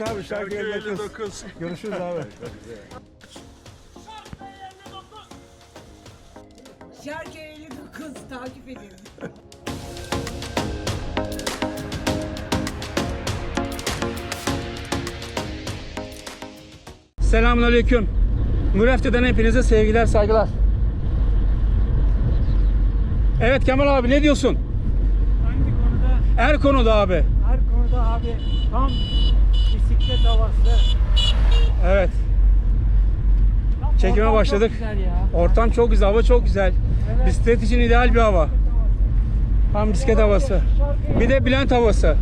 Abi şarkı 59. Görüşürüz abi. Şarkı 59 takip edin. Selamünaleyküm. Mürefte'den hepinize sevgiler, saygılar. Evet Kemal abi ne diyorsun? Hangi konuda? Her konuda abi. Her konuda abi tam bisiklet havası. Evet. Tam Çekime ortam başladık. Çok güzel ya. Ortam çok güzel, hava çok güzel. Evet. Bisiklet için ideal bir hava. Tam bisiklet havası. Bir de Bülent havası.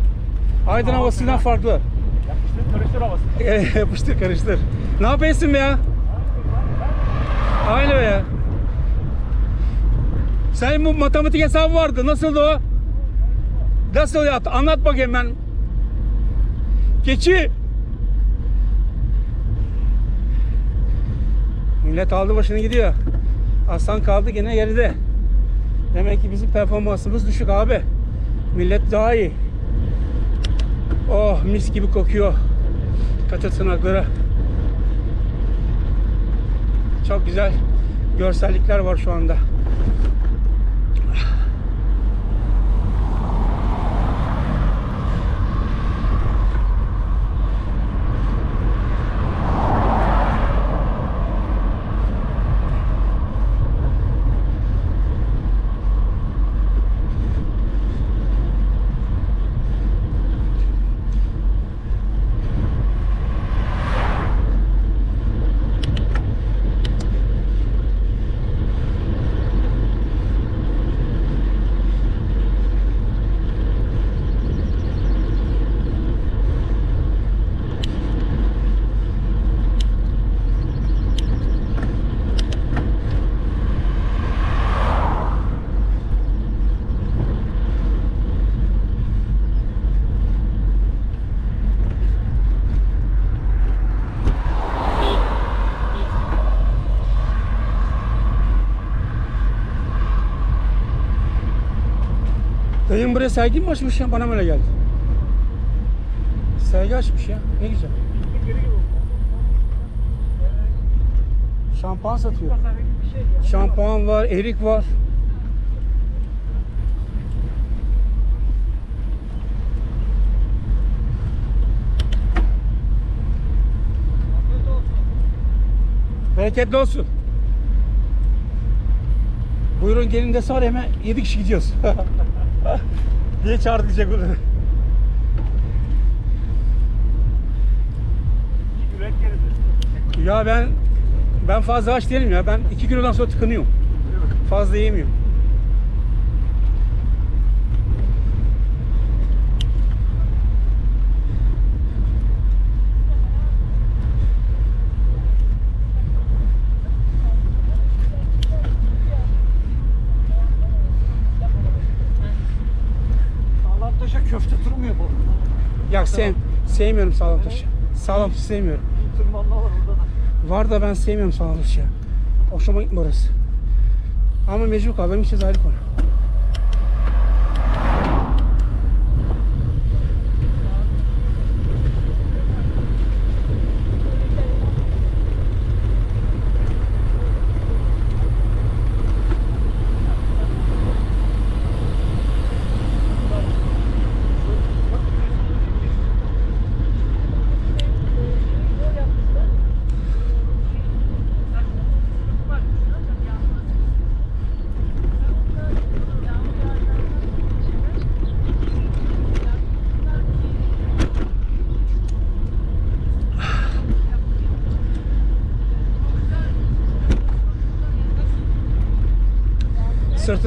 Aydın havasından farklı. Yapıştır karıştır havası. Yapıştır karıştır. Ne yapıyorsun be ya? Aynı be ya. Senin bu matematik hesabı vardı. Nasıldı o? Nasıl yaptı? Anlat bakayım ben. Keçi. Millet aldı başını gidiyor. Aslan kaldı gene geride. Demek ki bizim performansımız düşük abi. Millet daha iyi. Oh mis gibi kokuyor. Katır tırnakları. Çok güzel görsellikler var şu anda. Dayım buraya sergi mi açmış ya? Bana mı öyle geldi? Sergi açmış ya. Ne güzel. Şampuan satıyor. Şampuan var, erik var. Bereketli olsun. Buyurun gelin var ya, hemen 7 kişi gidiyoruz. diye. Üret gerisi. Ya ben ben fazla aç değilim ya. Ben 2 kilodan sonra tıkanıyorum. Fazla yemiyorum. Sağlam taşa köfte durmuyor bu. Ya sev, sevmiyorum sağlam taşı. Sağlam taşı sevmiyorum. Tırmanma var orada da. Var da ben sevmiyorum sağlam taşı. Hoşuma gitmiyor orası. Ama mecbur kaldım için ayrı konu.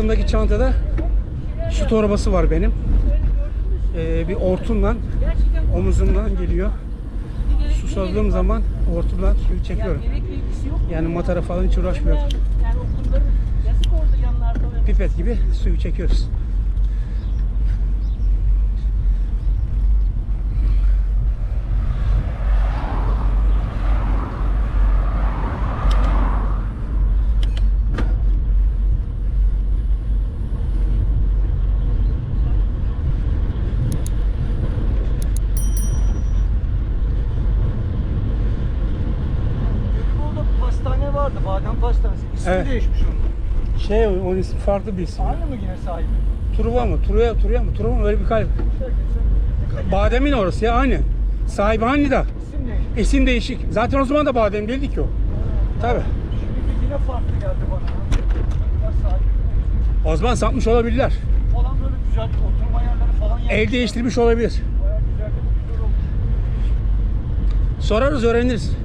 Sırtımdaki çantada su torbası var benim. Ee, bir hortumla omuzumdan geliyor. Susadığım zaman hortumdan suyu çekiyorum. Yani matara falan hiç uğraşmıyorum. Pipet gibi suyu çekiyoruz. İsmi Evet. değişmiş onun. Şey onun ismi farklı bir isim. Aynı mı yine sahibi? Truva mı? Truya, Truya mı? Truva mı? Öyle bir kalp. Bademin orası ya aynı. Sahibi aynı da. İsim değişmiş. İsim değişik. Zaten o zaman da badem değildi ki o. Tabi. Şimdi yine farklı geldi bana. Sahibi. O zaman satmış olabilirler. Falan böyle güzel oturma yerleri falan yapmışlar. El değiştirmiş olabilir. Bayağı güzel güzel olmuş. Sorarız öğreniriz.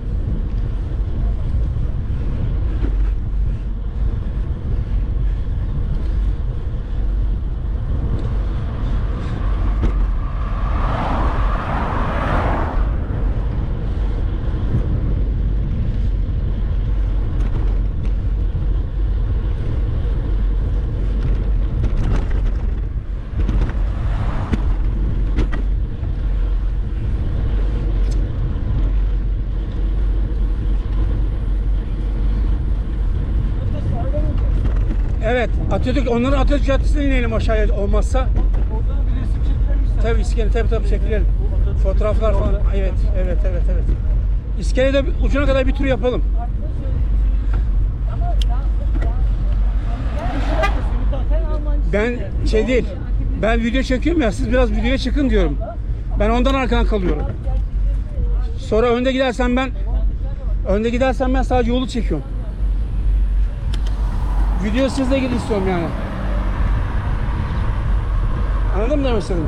Atatürk, onların Atatürk Caddesi'ne inelim aşağıya olmazsa. Oradan bir resim çekilir misin? Tabii iskele tabii tabii çekilelim. Fotoğraflar falan. Evet, evet, evet, evet. İskelede ucuna kadar bir tur yapalım. Ben şey değil, ben video çekiyorum ya, siz biraz videoya çıkın diyorum. Ben ondan arkadan kalıyorum. Sonra önde gidersen ben, önde gidersen ben sadece yolu çekiyorum. Video sizle gidin istiyorum yani. Anladın mı demek istedim?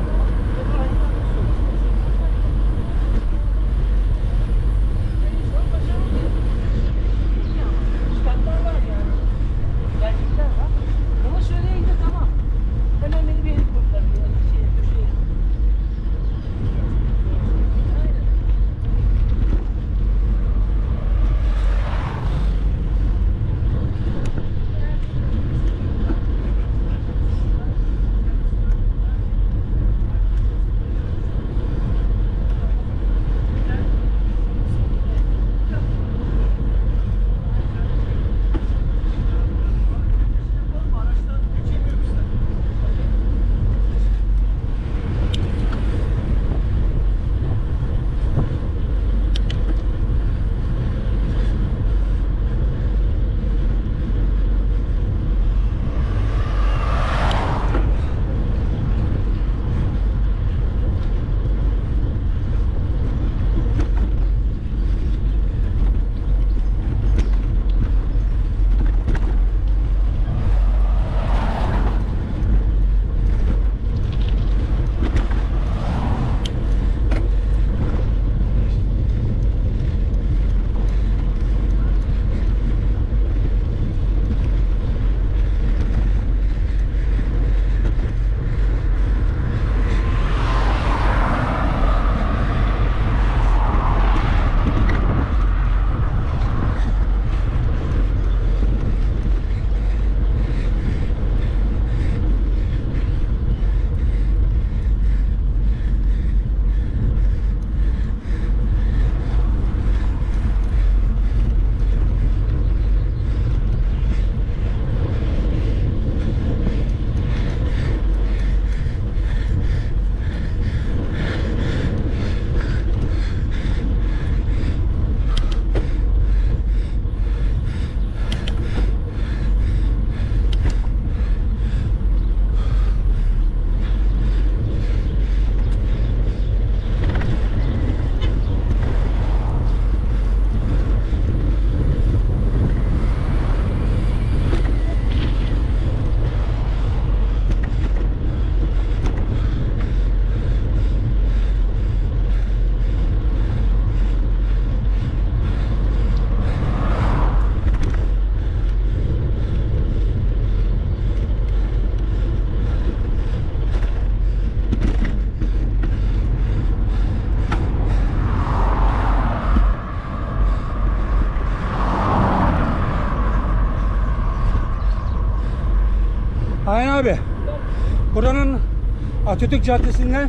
Atatürk Caddesi'nden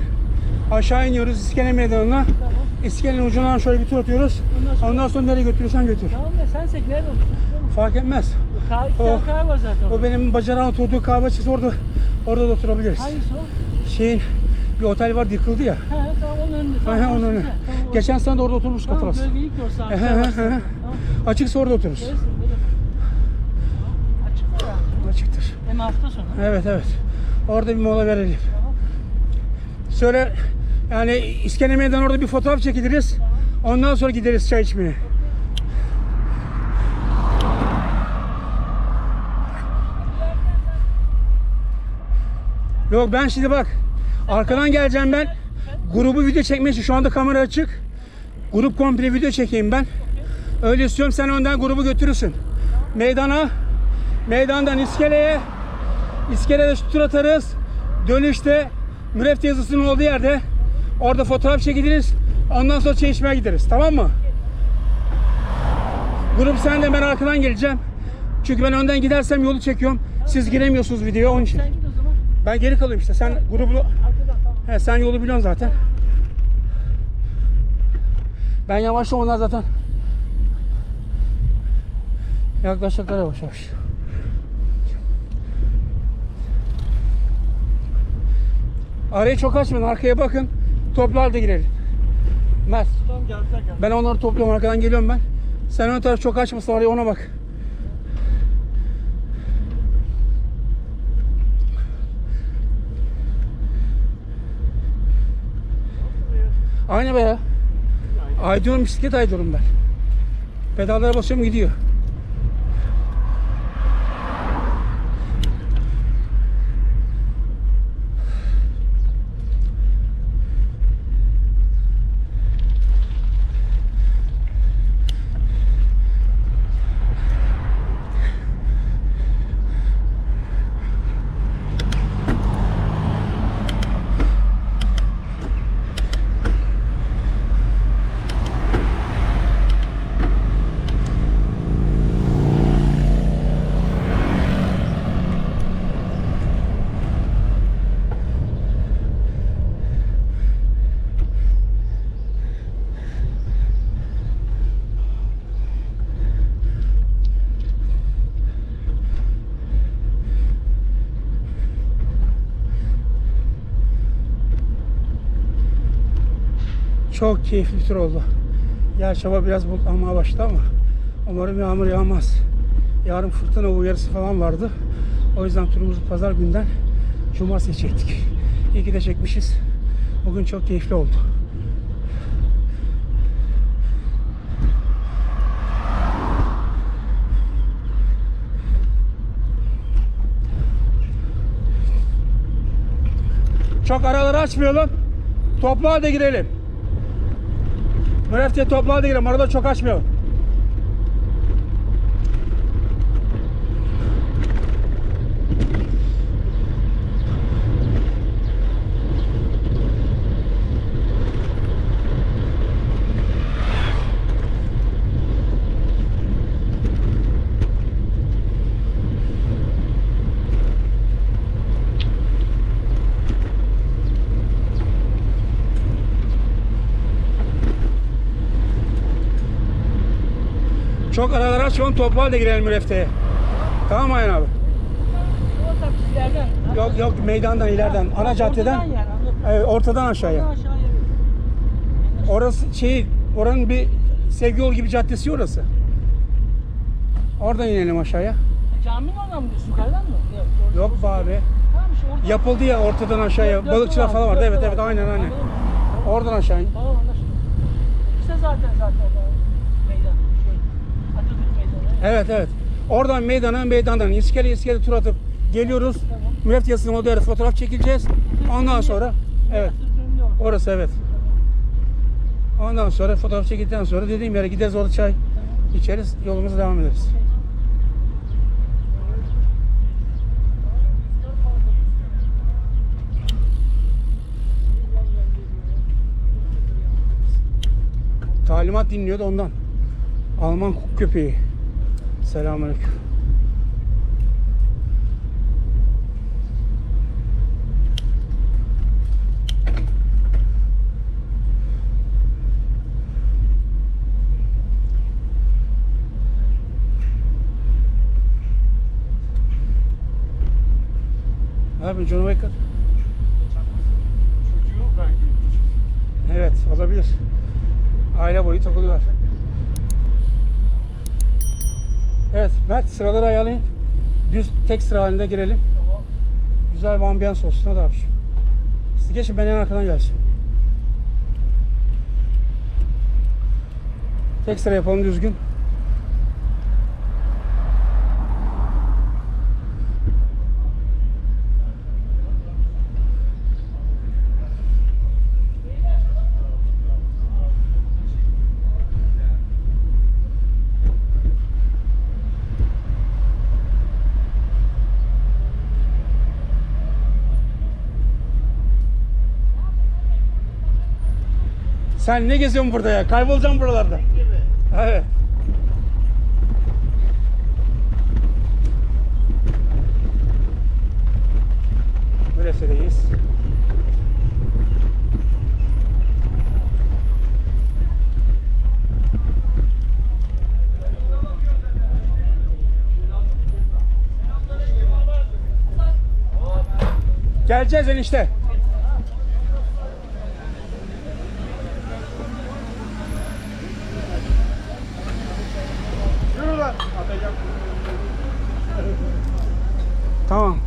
aşağı iniyoruz İskele Meydanı'na. Tamam. İskelenin ucundan şöyle bir tur atıyoruz. Ondan sonra, Ondan sonra nereye götürürsen götür. Tamam da sen sek nerede otursun? Fark etmez. Kahve, o, kahve var zaten. O benim bacarağın oturduğu kahve çıksa orada, orada da oturabiliriz. Hangisi o? Şeyin bir otel var yıkıldı ya. He tamam onun önünde. Tamam, he, onun önünde. Tamam, Geçen sene de orada oturmuş tamam, hatırlarsın. Tamam bölgeyi görsen. He, he, he. Tamam. Açıksa orada otururuz. Görürsün, Açıktır. Hem hafta sonu. Evet evet. Orada bir mola verelim. Tamam. Söyle yani İskele Meydanı orada bir fotoğraf çekiliriz. Ondan sonra gideriz çay içmeye. Yok ben şimdi bak arkadan geleceğim ben. Grubu video çekmek için şu anda kamera açık. Grup komple video çekeyim ben. Öyle istiyorum sen önden grubu götürürsün. Meydana, meydandan iskeleye, İskelede şu tur atarız. Dönüşte mürefte yazısının olduğu yerde orada fotoğraf çekiliriz. Ondan sonra çay içmeye gideriz. Tamam mı? Grup sen de ben arkadan geleceğim. Çünkü ben önden gidersem yolu çekiyorum. Siz giremiyorsunuz videoya onun için. Sen git o zaman. Ben geri kalıyorum işte. Sen grubu. He, sen yolu biliyorsun zaten. Ben yavaşla onlar zaten. Yaklaşacaklar yavaş yavaş. Arayı çok açmayın. Arkaya bakın. Toplu halde girelim. Mert. Tamam geldiler geldiler. Ben onları topluyorum. Arkadan geliyorum ben. Sen ön taraf çok açmasın. Araya ona bak. Aynı be ya. Aydıyorum bisiklet aydıyorum ben. Pedallara basıyorum gidiyor. Çok keyifli tur oldu. Gerçi hava biraz bulutlanmaya başladı ama umarım yağmur yağmaz. Yarın fırtına uyarısı falan vardı. O yüzden turumuzu pazar günden cumartesi çektik. İyi ki de çekmişiz. Bugün çok keyifli oldu. Çok araları açmayalım. Toplu halde girelim. Mürefteye toplu halde girelim. Arada çok açmayalım. Çok araları açmayalım. Toplu halde girelim mürefteye. Tamam mı Ayhan abi? Yok yok meydandan ileriden. Ana caddeden. Evet, ortadan aşağıya. Aşağıya. Orası şey, oranın bir sevgi yolu gibi caddesi orası. Oradan inelim aşağıya. Caminin oradan mı diyorsun? Yukarıdan mı? Yok. Yok be abi. Tamam işte oradan. Yapıldı ya ortadan aşağıya. Balıkçılar falan vardı. Evet evet aynen aynen. Oradan aşağı in. Tamam anlaşıldı. İşte zaten zaten orada meydan. Şey, Atatürk meydanı. Evet evet. Oradan meydana meydandan iskele iskele tur atıp geliyoruz. Tamam. Müreftiyasının yazısının olduğu yerde fotoğraf çekileceğiz. Ondan sonra evet orası evet. Ondan sonra fotoğraf çekildikten sonra dediğim yere gideriz orada çay içeriz yolumuza devam ederiz. Talimat dinliyordu ondan. Alman köpeği. Selamünaleyküm. Abi John Wick Çocuğu belki. Evet olabilir. Aile boyu takılıyorlar. Evet Mert sıraları ayarlayın. düz tek sıra halinde girelim. Güzel bir ambiyans olsun hadi abi. Siz geçin ben en arkadan gelsin. Tek sıra yapalım düzgün. Sen ne geziyorsun burada ya? Kaybolacaksın buralarda. Evet. Müresedeyiz. Geleceğiz enişte. Tamam.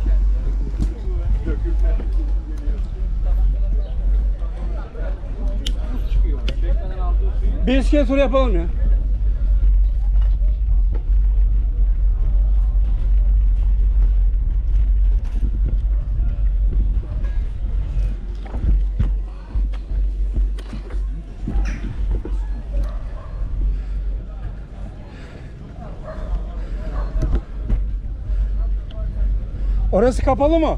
Bir iskele turu yapalım ya. Orası kapalı mı?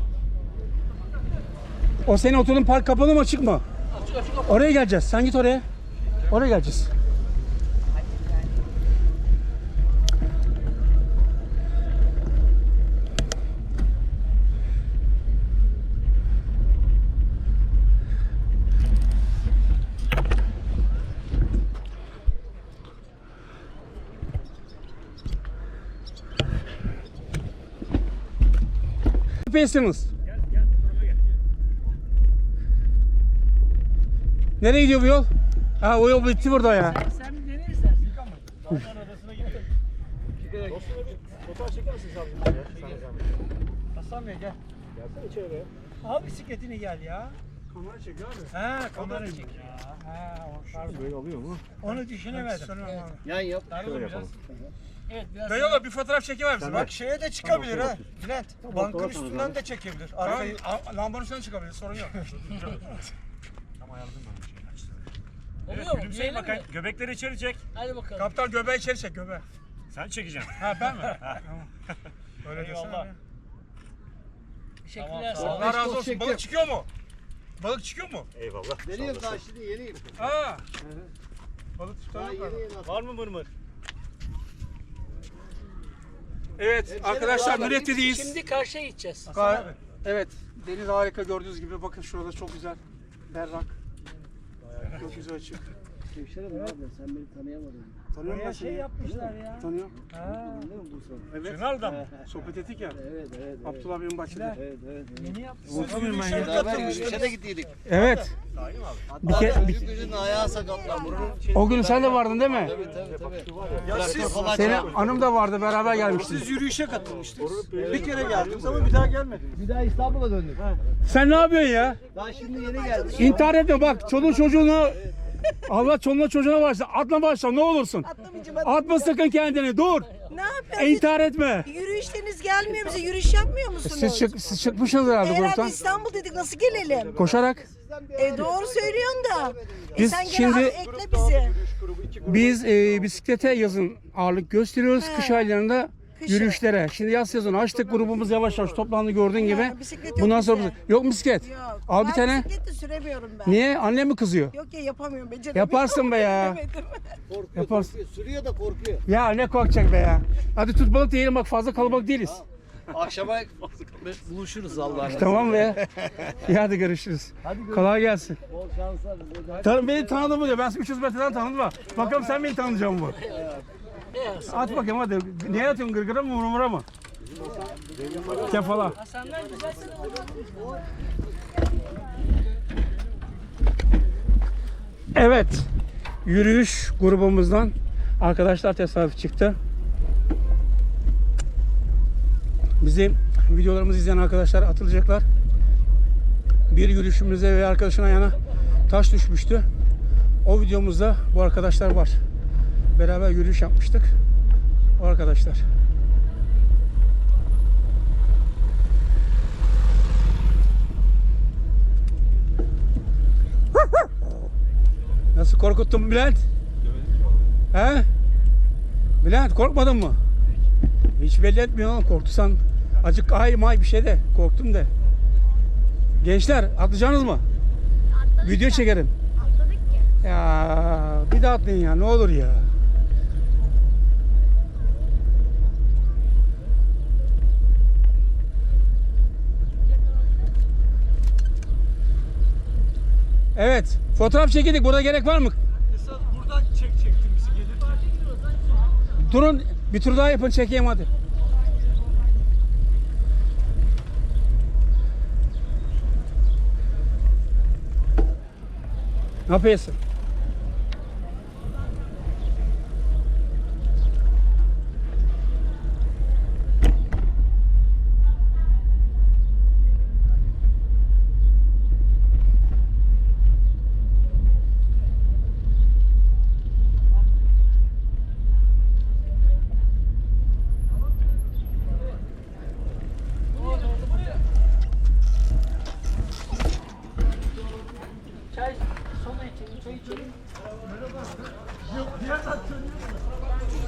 O senin oturduğun park kapalı mı açık mı? Açık açık Oraya geleceğiz. Sen git oraya. Oraya geleceğiz. Yapıyorsunuz. Nereye gidiyor bu yol? Ha o yol bitti burada ya. Sen nereye istersin? Hasan Bey gel. Gelsene içeri be. Al bisikletini gel ya. Kamera çekiyor abi. Ha kamera çek ya. Ha o pardon. Böyle alıyor mu? Onu düşünemedim. Yan yap. Şöyle yapalım. Evet biraz Dayıoğlu bir fotoğraf çekiver misin? Bak şeye de çıkabilir ha. Bülent. Bankın bakalım üstünden de çekebilir. Tamam, Arkayı lambanın üstüne çıkabilir sorun yok. oluyor mu? Gülümseyin Diyelim mi? bakayım. Göbekleri içeri çek. Hadi bakalım. Kaptan göbeği içeri çek göbeği. Sen çekeceksin. Ha ben mi? tamam. Öyle desene. Eyvallah. ya. Teşekkürler. Tamam. Allah razı olsun. çektim. Balık çıkıyor mu? Balık çıkıyor mu? Eyvallah. Veriyorum daha şimdi yeniyim. Ha. Balık yeni yeni Var mı mırmır? Evet arkadaşlar beraber Mürette'deyiz. Şimdi karşıya gideceğiz. Ga- Evet deniz harika gördüğünüz gibi bakın şurada çok güzel. Berrak. Gökyüzü açık. Hemşerim ne yapıyorsun? Sen beni tanıyamadın. Tanıyorum ben Oraya seni. şey yapmışlar ya. Tanıyorum. Ha. Evet. Çınar'da mı? Sohbet ettik ya. Evet evet. Abdullah Bey'in bahçede. Evet evet. Yeni yaptı. Unutamıyorum ben ya. Beraber yürüyüşe de gittiydik. Evet. Bir Hatta ke- çocuk birinin ayağı sakatlandı. Şey- O gün sen de vardın değil mi? Tabii tabii tabii. Ya Traktör siz, Senin çarpmış. anım da vardı beraber gelmiştiniz. siz yürüyüşe katılmıştınız. Bir kere geldiniz ama bir daha gelmediniz. Bir daha İstanbul'a döndük. Sen ne yapıyorsun ya? Daha şimdi yeni geldik. İntihar etme bak çoluğun çocuğunu Allah çoluğuna çocuğuna başla. Atma başla ne olursun. Atlamayacağım. atlamayacağım. Atma sakın kendini dur. Ne yapıyorsunuz? İntihar etme. Yürüyüşleriniz gelmiyor bize. Yürüyüş yapmıyor musunuz? Siz, çık, siz çıkmışsınız herhalde Herhalde gruptan. İstanbul dedik nasıl gelelim? Koşarak. E doğru söylüyorsun da. E Biz sen gene şimdi- ekle bizi. Biz e, bisiklete yazın ağırlık gösteriyoruz. Kış aylarında Kışın. yürüyüşlere. Şimdi yaz sezonu açtık grubumuz yavaş yavaş toplandı gördüğün gibi. bisiklet yok Bundan sonra bize. yok mu bisiklet? Yok. Al bir ben tane. bisiklet de süremiyorum ben. Niye? Annem mi kızıyor? Yok ya yapamıyorum. Beceremiyorum. Yaparsın be ya. Korkuyor, Yaparsın. korkuyor. Sürüyor da korkuyor. Ya ne korkacak be ya. Hadi tut balık diyelim bak fazla kalabalık değiliz. Akşama buluşuruz Allah'ın Tamam be. İyi hadi görüşürüz. Kolay gelsin. Bol şanslar bize de. Tan beni tanıdı mı diyor. Ben 300 metreden tanıdım mı? Bakalım sen beni tanıyacak mı? At bakayım hadi. Niye atıyorsun gırgıra mı murmura mı? Kefala. Hasanlar Evet. Yürüyüş grubumuzdan arkadaşlar tesadüf çıktı. Bizim videolarımızı izleyen arkadaşlar atılacaklar. Bir yürüyüşümüzde ve arkadaşın ayağına taş düşmüştü. O videomuzda bu arkadaşlar var. Beraber yürüyüş yapmıştık. O arkadaşlar. Nasıl korkuttun Bülent? He? Bülent korkmadın mı? Hiç belli etmiyor oğlum. Korktusan acık ay may bir şey de korktum de. Gençler atlayacaksınız mı? Video çekerim. Ya bir daha atlayın ya ne olur ya. Evet. Fotoğraf çekildik. Burada gerek var mı? Esas buradan çekecektin bizi gelirken. Durun. Bir tur daha yapın. Çekeyim hadi. Ne yapıyorsun?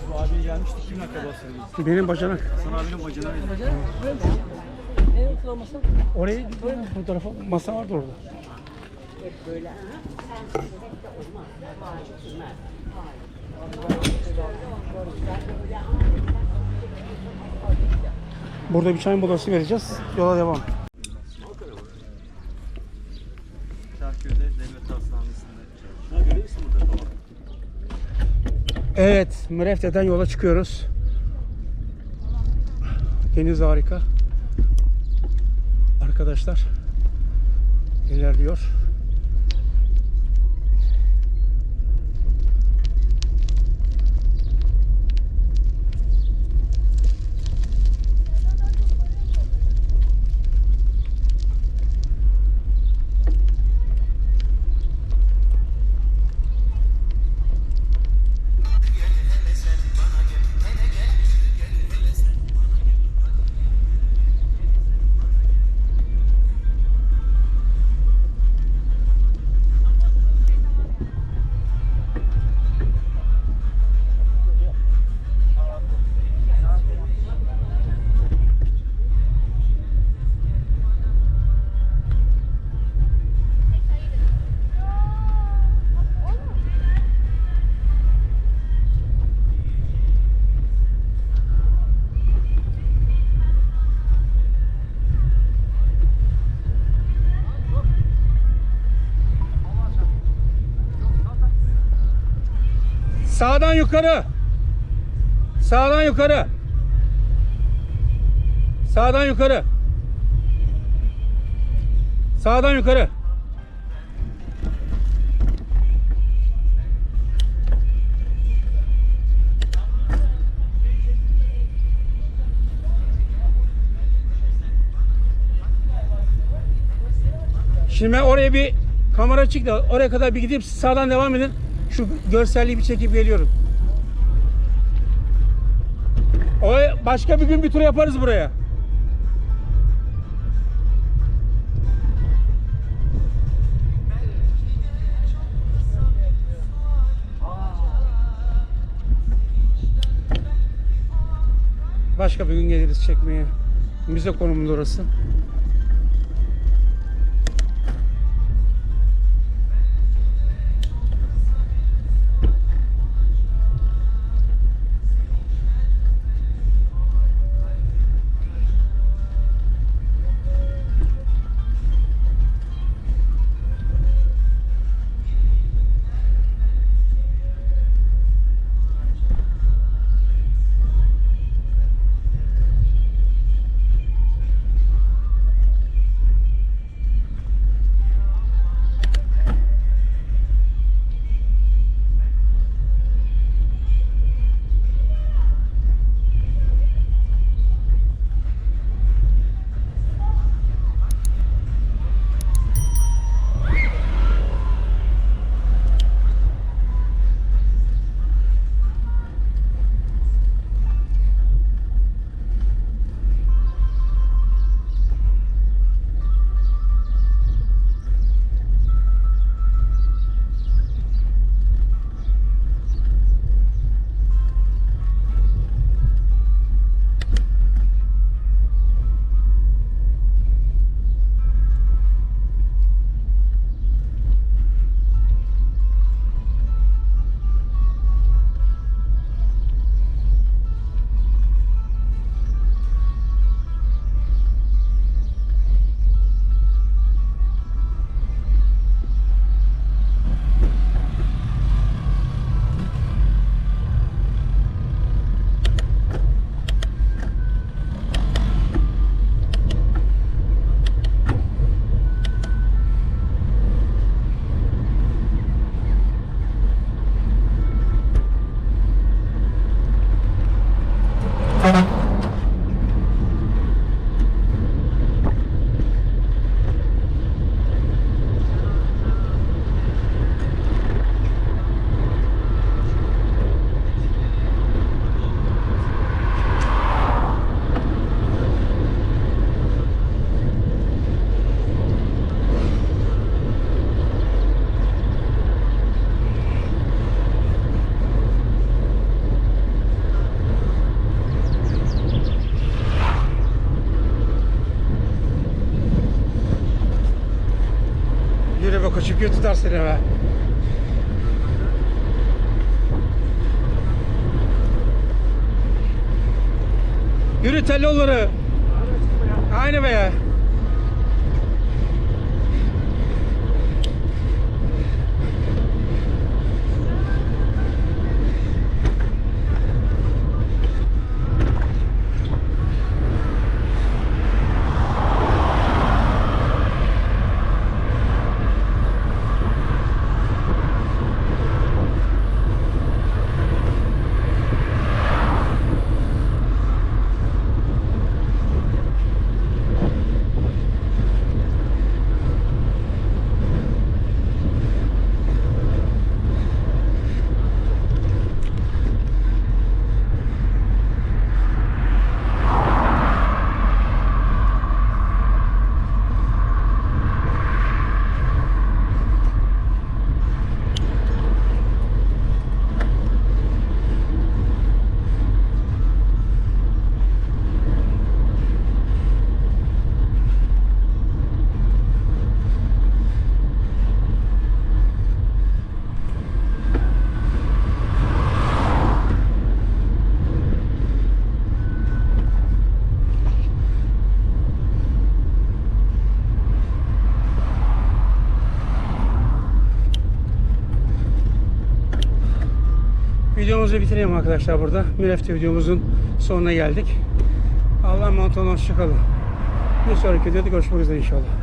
Bu abi gelmiştik kimin akrabasıydı? Benim bacanak. Sana abinin bacana Oraya bu tarafa masa vardı orada. Burada bir çay molası vereceğiz. Yola devam. Evet, Mürefte'den yola çıkıyoruz. Deniz harika. Arkadaşlar ilerliyor. Sağdan yukarı. Sağdan yukarı. Sağdan yukarı. Sağdan yukarı. Şimdi ben oraya bir kamera çıktı. Oraya kadar bir gidip sağdan devam edin. Şu görselliği bir çekip geliyorum. O başka bir gün bir tur yaparız buraya. Başka bir gün geliriz çekmeye. Müze konumunda orası. Tutar seni be. Yürü tel yolları. Aynı be ya. Videomuzu bitirelim arkadaşlar burada. Mürefte videomuzun sonuna geldik. Allah'a emanet. Hoşçakalın. Bir sonraki videoda görüşmek üzere inşallah.